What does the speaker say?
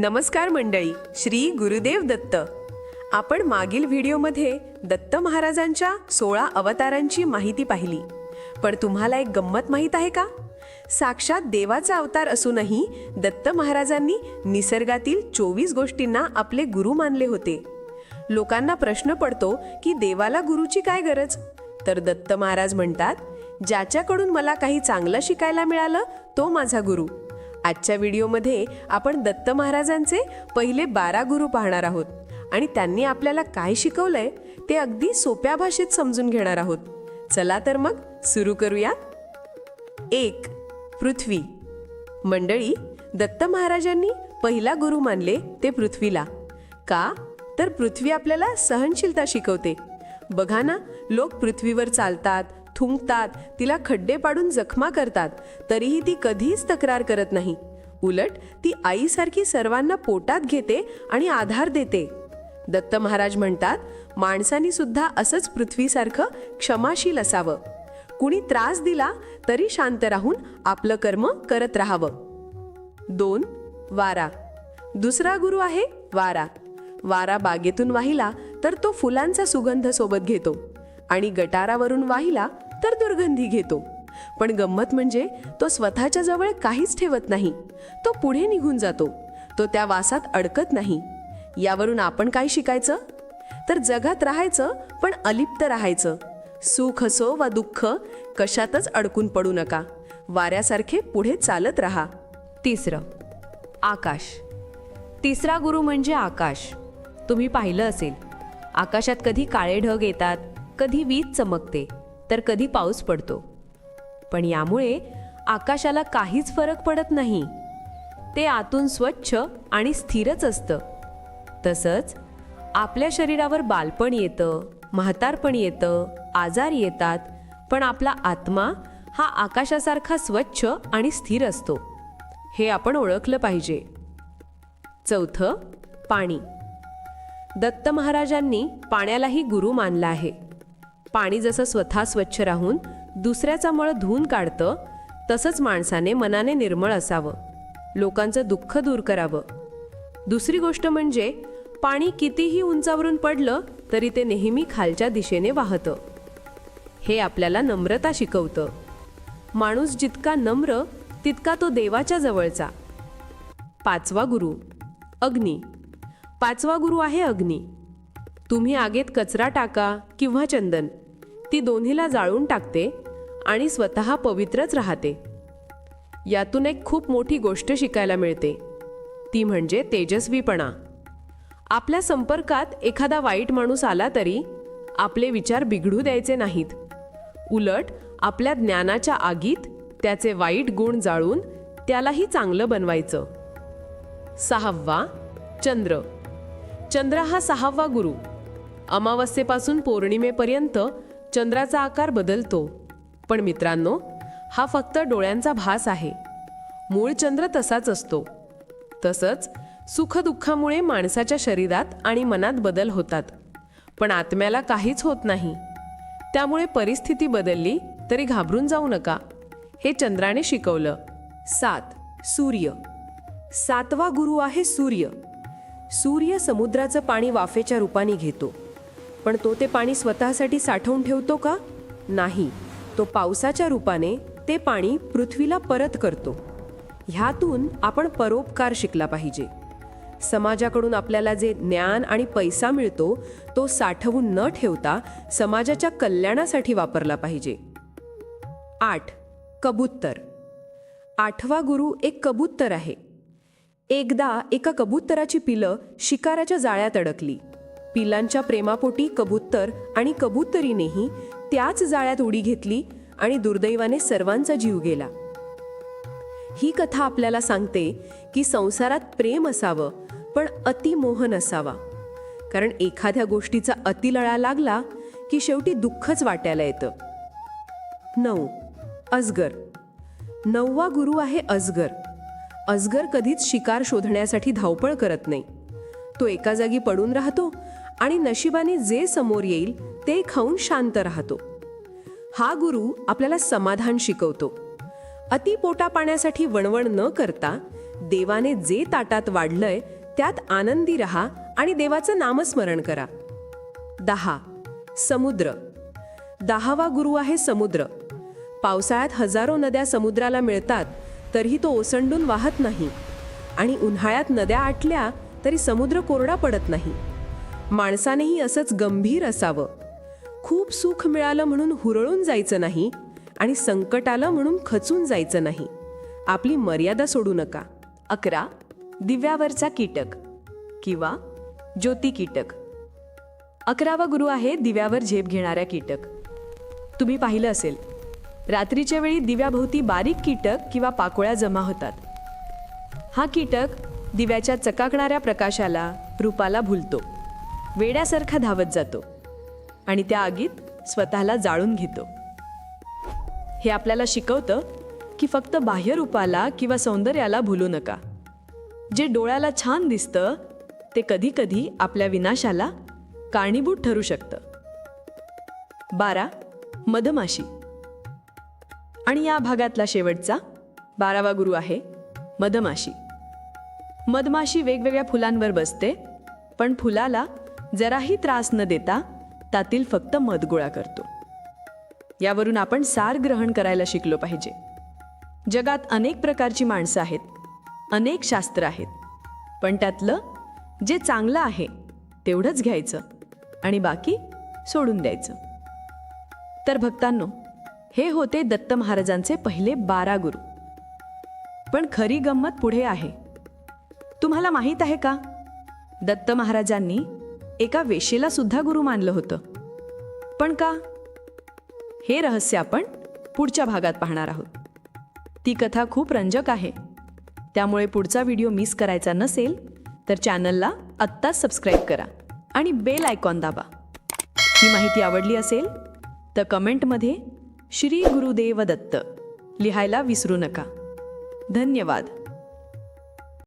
नमस्कार मंडळी श्री गुरुदेव दत्त. आपण मागील व्हिडिओमध्ये दत्त महाराजांच्या सोळा अवतारांची माहिती पाहिली. पण तुम्हाला एक गंमत माहीत आहे का? साक्षात देवाचा अवतार असूनही दत्त महाराजांनी निसर्गातील चोवीस गोष्टींना आपले गुरु मानले होते. लोकांना प्रश्न पडतो की देवाला गुरुची काय गरज? तर दत्त महाराज म्हणतात ज्याच्याकडून मला काही चांगलं शिकायला मिळालं तो माझा गुरु. आजच्या व्हिडिओमध्ये आपण दत्त महाराजांचे पहिले बारा गुरु पाहणार आहोत. आणि त्यांनी आपल्याला काय शिकवलंय ते अगदी सोप्या भाषेत समजून घेणार आहोत. चला तर मग सुरू करूया. एक पृथ्वी. मंडळी दत्त महाराजांनी पहिला गुरु मानले ते पृथ्वीला. का? तर पृथ्वी आपल्याला सहनशीलता शिकवते. बघा ना लोक पृथ्वीवर चालतात थुंकतात तिला खड्डे पाडून जखमा करतात तरीही ती कधीच तक्रार करत नाही. उलट ती आईसारखी सर्वांना पोटात घेते आणि आधार देते. दत्त महाराज म्हणतात माणसानी सुद्धा असंच पृथ्वीसारखं क्षमाशील असावं. कुणी त्रास दिला तरी शांत राहून आपलं कर्म करत राहावं. दोन वारा. दुसरा गुरु आहे वारा. वारा बागेतून वाहिला तर तो फुलांचा सुगंध सोबत घेतो. आणि गटारावरून वाहिला तर दुर्गंधी घेतो. पण गंमत म्हणजे तो स्वतःच्या जवळ काहीच ठेवत नाही. तो पुढे निघून जातो. तो त्या वासात अडकत नाही. यावरून आपण काय शिकायचं? तर जगात राहायचं पण अलिप्त राहायचं. सुख असो वा दुःख कशातच अडकून पडू नका. वाऱ्यासारखे पुढे चालत राहा. तिसरं आकाश. तिसरा गुरु म्हणजे आकाश. तुम्ही पाहिलं असेल. आकाशात कधी काळे ढग येतात कधी वीज चमकते. तर कधी पाऊस पडतो. पण यामुळे आकाशाला काहीच फरक पडत नाही. ते आतून स्वच्छ आणि स्थिरच असतं. तसंच आपल्या शरीरावर बालपण येतं म्हातारपण येतं आजार येतात पण आपला आत्मा हा आकाशासारखा स्वच्छ आणि स्थिर असतो. हे आपण ओळखलं पाहिजे. चौथं पाणी. दत्त महाराजांनी पाण्यालाही गुरु मानला आहे. पाणी जसं स्वतः स्वच्छ राहून दुसऱ्याचा मळ धुवून काढतं तसंच माणसाने मनाने निर्मळ असावं. लोकांचं दुःख दूर करावं. दुसरी गोष्ट म्हणजे पाणी कितीही उंचावरून पडलं तरी ते नेहमी खालच्या दिशेने वाहतं. हे आपल्याला नम्रता शिकवतं. माणूस जितका नम्र तितका तो देवाच्या जवळचा. पाचवा गुरु अग्नी. पाचवा गुरु आहे अग्नी. तुम्ही आगेत कचरा टाका किंवा चंदन. ती दोन्हीला जाळून टाकते आणि स्वतः पवित्रच राहते. यातून एक खूप मोठी गोष्ट शिकायला मिळते. ती म्हणजे तेजस्वीपणा. आपल्या संपर्कात एखादा वाईट माणूस आला तरी आपले विचार बिघडू द्यायचे नाहीत. उलट आपल्या ज्ञानाच्या आगीत त्याचे वाईट गुण जाळून त्यालाही चांगलं बनवायचं. सहावा चंद्र. चंद्र हा सहावा गुरु. अमावस्येपासून पौर्णिमेपर्यंत चंद्राचा आकार बदलतो. पण मित्रांनो हा फक्त डोळ्यांचा भास आहे. मूळ चंद्र तसाच असतो. तसंच सुखदुःखामुळे माणसाच्या शरीरात आणि मनात बदल होतात. पण आत्म्याला काहीच होत नाही. त्यामुळे परिस्थिती बदलली तरी घाबरून जाऊ नका. हे चंद्राने शिकवलं. सात. सूर्य. सातवा गुरु आहे सूर्य. सूर्य समुद्राचं पाणी वाफेच्या रूपाने घेतो. पण तो ते पाणी स्वतःसाठी साठवून ठेवतो का? नाही. तो पावसाच्या रूपाने ते पाणी पृथ्वीला परत करतो. ह्यातून आपण परोपकार शिकला पाहिजे. समाजाकडून आपल्याला जे ज्ञान आणि पैसा मिळतो तो साठवून न ठेवता समाजाच्या कल्याणासाठी वापरला पाहिजे. आठ. कबूतर. आठवा गुरु एक कबूतर आहे. एकदा एका कबुतराची पिलं शिकाराच्या जाळ्यात अडकली. पिलांच्या प्रेमापोटी कबूतर आणि कबूतरीनेही त्याच जाळ्यात उडी घेतली आणि दुर्दैवाने सर्वांचा जीव गेला. ही कथा आपल्याला सांगते की संसारात प्रेम असावं पण अतिमोहन असावा. कारण एखाद्या गोष्टीचा अतिलळा लागला की शेवटी दुःखच वाटायला येतं. नऊ. अजगर नववा गुरु आहे अजगर अजगर कधीच शिकार शोधण्यासाठी धावपळ करत नाही. तो एका जागी पडून राहतो आणि नशिबाने जे समोर येईल ते खाऊन शांत राहतो. हा गुरु आपल्याला समाधान शिकवतो. अति पोटा पाण्यासाठी वणवण न करता देवाने जे ताटात वाढलंय त्यात आनंदी रहा आणि देवाचं नामस्मरण करा. दहा. समुद्र. दहावा गुरु आहे समुद्र. पावसाळ्यात हजारो नद्या समुद्राला मिळतात तरीही तो ओसंडून वाहत नाही. आणि उन्हाळ्यात नद्या आटल्या तरी समुद्र कोरडा पडत नाही. माणसानेही असंच गंभीर असावं. खूप सुख मिळालं म्हणून हुरळून जायचं नाही आणि संकट आलं म्हणून खचून जायचं नाही. आपली मर्यादा सोडू नका. अकरा. दिव्यावरचा कीटक किंवा ज्योती कीटक. अकरावा गुरु आहे दिव्यावर झेप घेणाऱ्या कीटक. तुम्ही पाहिलं असेल. रात्रीच्या वेळी दिव्याभोवती बारीक कीटक किंवा पाकोळ्या जमा होतात. हा कीटक दिव्याच्या चकाकणाऱ्या प्रकाशाला रूपाला भुलतो. वेड्यासारखा धावत जातो आणि त्या आगीत स्वतःला जाळून घेतो. हे आपल्याला शिकवतं की फक्त बाह्य रूपाला किंवा सौंदर्याला भुलू नका. जे डोळ्याला छान दिसतं ते कधी कधी आपल्या विनाशाला कारणीभूत ठरू शकतं. बारा. मधमाशी. आणि या भागातला शेवटचा बारावा गुरु आहे मधमाशी. मधमाशी वेगवेगळ्या फुलांवर बसते पण फुलाला जराही त्रास न देता त्यातील फक्त मध गोळा करतो. यावरून आपण सार ग्रहण करायला शिकलो पाहिजे. जगात अनेक प्रकारची माणसं आहेत अनेक शास्त्र आहेत पण त्यातलं जे चांगलं आहे तेवढंच घ्यायचं आणि बाकी सोडून द्यायचं. तर भक्तांनो हे होते दत्त महाराजांचे पहिले बारा गुरु. पण खरी गंमत पुढे आहे. तुम्हाला माहीत आहे का? दत्त महाराजांनी एका वेशेला सुद्धा गुरु मानलं होतं. पण का? हे रहस्य आपण पुढच्या भागात पाहणार आहोत. ती कथा खूप रंजक आहे. त्यामुळे पुढचा व्हिडिओ मिस करायचा नसेल तर चॅनलला आत्ताच सबस्क्राईब करा आणि बेल आयकॉन दाबा. ही माहिती आवडली असेल तर कमेंटमध्ये श्री गुरुदेव दत्त लिहायला विसरू नका. धन्यवाद.